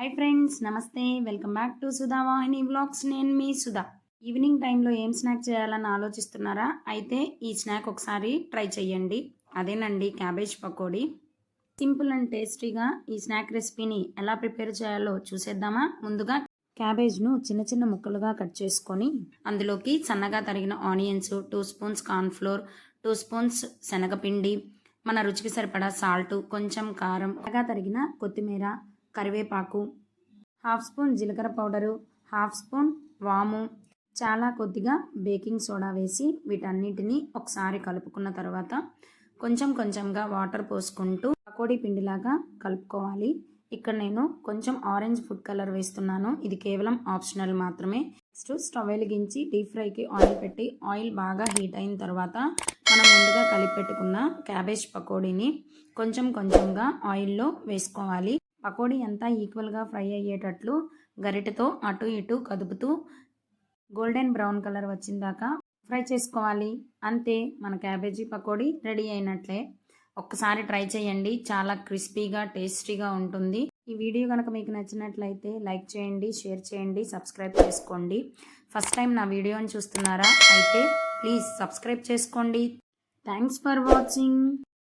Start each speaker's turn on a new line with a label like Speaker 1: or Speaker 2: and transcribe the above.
Speaker 1: Hi friends నమస్తే. Welcome back to Sudha Vahini blogs నేను మీ సుధా. ఈవినింగ్ టైంలో ఏం స్నాక్ చేయాలని ఆలోచిస్తున్నారా? అయితే ఈ స్నాక్ ఒకసారి ట్రై చేయండి అదేనండి క్యాబేజ్ పకోడీ. సింపుల్ అండ్ టేస్టీగా ఈ స్నాక్ రెసిపీని ఎలా ప్రిపేర్ చేయాలో చూసేద్దామా? ముందుగా క్యాబేజ్ను చిన్న చిన్న ముక్కలుగా కట్ చేసుకొని అందులోకి సన్నగా తరిగిన onions two spoons cornflour two spoons శనగపిండి మన రుచికి సరిపడా సాల్ట్ కొంచెం కారం బాగా తరిగిన కొత్తిమీర కరివేపాకు హాఫ్ స్పూన్ జీలకర్ర పౌడరు హాఫ్ స్పూన్ వాము చాలా కొద్దిగా బేకింగ్ సోడా వేసి వీటన్నిటిని ఒకసారి కలుపుకున్న తర్వాత కొంచెం కొంచెంగా వాటర్ పోసుకుంటూ పకోడీ పిండిలాగా కలుపుకోవాలి. ఇక్కడ నేను కొంచెం ఆరెంజ్ ఫుడ్ కలర్ వేస్తున్నాను. ఇది కేవలం ఆప్షనల్ మాత్రమే. నెక్స్ట్ స్టవ్ వెలిగించి డీప్ ఫ్రైకి ఆయిల్ పెట్టి ఆయిల్ బాగా హీట్ అయిన తర్వాత మనం ముందుగా కలిపి పెట్టుకున్న క్యాబేజ్ పకోడీని కొంచెం కొంచెంగా ఆయిల్లో వేసుకోవాలి. పకోడీ అంతా ఈక్వల్గా ఫ్రై అయ్యేటట్లు గరిటెతో అటు ఇటు కదుపుతూ గోల్డెన్ బ్రౌన్ కలర్ వచ్చిందాక ఫ్రై చేసుకోవాలి. అంతే మన క్యాబేజీ పకోడీ రెడీ అయినట్లే. ఒక్కసారి ట్రై చేయండి. చాలా క్రిస్పీగా టేస్టీగా ఉంటుంది. ఈ వీడియో కనుక మీకు నచ్చినట్లయితే లైక్ చేయండి షేర్ చేయండి సబ్స్క్రైబ్ చేసుకోండి. ఫస్ట్ టైం నా వీడియోని చూస్తున్నారా? అయితే ప్లీజ్ సబ్స్క్రైబ్ చేసుకోండి. Thanks for watching.